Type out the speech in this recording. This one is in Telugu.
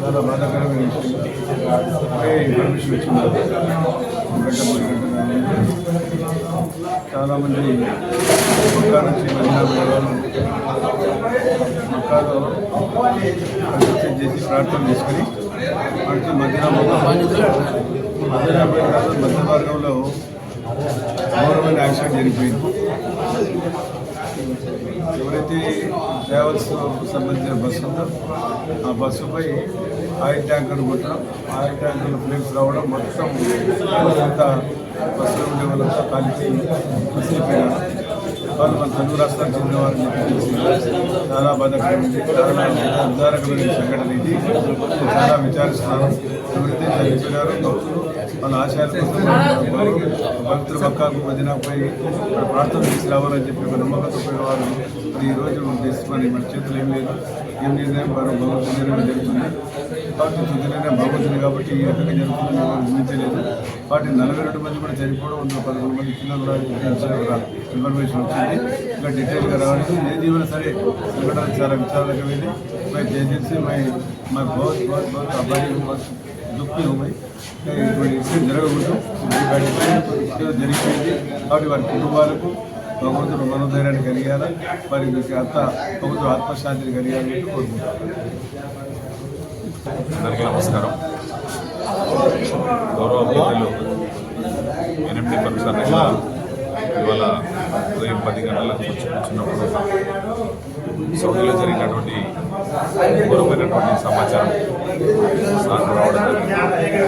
చాలా బాధాకరమైన విషయం ఇప్పుడే ఇన్ఫర్మేషన్ వచ్చింది గంట మూడు చాలామంది మక్కా నుంచి మధ్యాహ్నం మక్కాలో ప్రతిష్ట చేసి ప్రార్థన చేసుకుని వాటికి మధ్యాహ్నం మధ్యాహ్నం మధ్య మార్గంలో ఘోరమైన యాక్సిడెంట్ జరిగిపోయింది ఎవరైతే ట్రావెల్స్ సంబంధించిన బస్సు ఉందో ఆ బస్సుపై ఆయిల్ ట్యాంకర్ కొట్టడం ఆయిల్ ట్యాంకర్ ఫ్లేమ్స్ రావడం మొత్తం అంతా బస్సులో ఉండే వాళ్ళంతా కాలికి కుసిపోయినారు వాళ్ళు మన తెలుగు రాష్ట్రానికి చెందిన వారిని చాలా బాధాకరమైంది చాలా ఉదారకమైన సంఘటన ఇది. చాలా విచారిస్తున్నాను ఎవరైతే చనిపోయారో వాళ్ళ ఆశయాల కోసం వారు భక్తులు మదినాపై ప్రార్థన చేసి రావాలని చెప్పి ఒక నమ్మకంతో పోయిన వారు ఈ రోజు చేసి మన చేతులు ఏం లేదు. ఏ నిర్ణయం భగవంతుని జరుగుతున్నాయి పార్టీ తుది కాబట్టి ఈ రకంగా జరుగుతుందని ఊహించలేదు పార్టీ నలభై రెండు మంది కూడా చనిపోవడం వందల పదకొండు మంది పిల్లలు కూడా ఇన్ఫర్మేషన్ వచ్చింది ఇంకా డీటెయిల్గా రావడానికి ఏది ఇవ్వడం సరే ఇక్కడ చాలా విచారణకు వెళ్ళి మై జేజెన్సీ మై మై బహుత్ బహుత్ బహుత్ అబ్బాయి దుఃఖి ఇటువంటి ఇన్సిడెంట్ జరగకూడదు జరిగిపోయింది కాబట్టి వారి కుటుంబాలకు భగవంతుడు మనోధైర్యాన్ని కలిగాల మీకు అంత భగవంతుడు ఆత్మశాంతిని కలిగాలని చెప్పి కోరుకుంటాను అందరికీ నమస్కారం. గౌరవ అభ్యర్థులు ఎనిమిది పరీక్షల ఇవాళ ఉదయం పది గంటలకు వచ్చినప్పుడు సౌదీలో జరిగినటువంటి ఘోరమైనటువంటి సమాచారం నాకు రావడం జరిగింది.